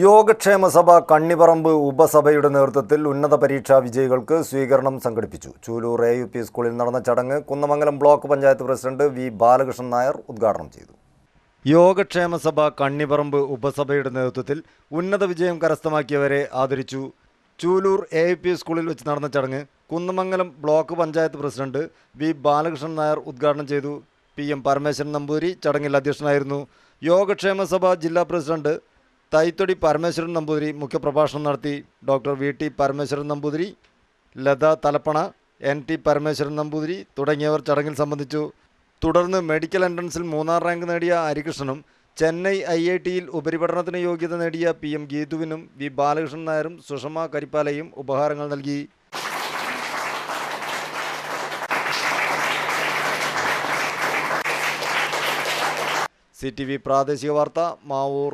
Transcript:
യോഗക്ഷേമ സഭ കണ്ണിപറമ്പ് ഉപസഭയുടെ നേതൃത്വത്തിൽ ഉന്നത പരീക്ഷാ വിജയികൾക്ക് സ്വീകരണം സംഘടിപ്പിച്ചു. ചൂലൂർ എ യു പി സ്കൂളിൽ നടന്ന ചടങ്ങ് Kunnamangalam block panchayat president V Balakrishnan Nair ഉദ്ഘാടനം ചെയ്തു. യോഗക്ഷേമ സഭ കണ്ണിപറമ്പ് ഉപസഭയുടെ നേതൃത്വത്തിൽ ഉന്നത വിജയം കരസ്ഥമാക്കിയവരെ ആദരിച്ചു. ചൂലൂർ എ യു പി സ്കൂളിൽ വെച്ച് നടന്ന ചടങ്ങ് Kunnamangalam block panchayat president V Balakrishnan Nair ഉദ്ഘാടനം ചെയ്തു. പി എം പരമേശ്വരൻ നമ്പൂരി ചടങ്ങിൽ അധ്യക്ഷനായിരുന്നു. യോഗക്ഷേമ സഭ ജില്ലാ പ്രസിഡന്റ് തൈത്തൊടി പരമേശ്വരൻ നമ്പൂതിരി മുഖ്യപ്രഭാഷണം നടത്തി doctor V T Parameswaran Namboothiri Latha Thalappana N T Parameswaran Namboothiri തുടങ്ങിയവർ ചടങ്ങിൽ സംബന്ധിച്ചു. തുടർന്ന് മെഡിക്കൽ എൻട്രൻസിൽ മൂന്നാം റാങ്ക് നേടിയ ഹരികൃഷ്ണനും ചെന്നൈ ഐ ഐ ടിയിൽ ഉപരിപഠനത്തിന് യോഗ്യത നേടിയ പി എം ഗീതുവിനും വി ബാലകൃഷ്ണൻ നായരും സുഷമ കരിപ്പാലയും ഉപഹാരങ്ങൾ നൽകി. സി ടി വി പ്രാദേശിക വാർത്ത മാവൂർ.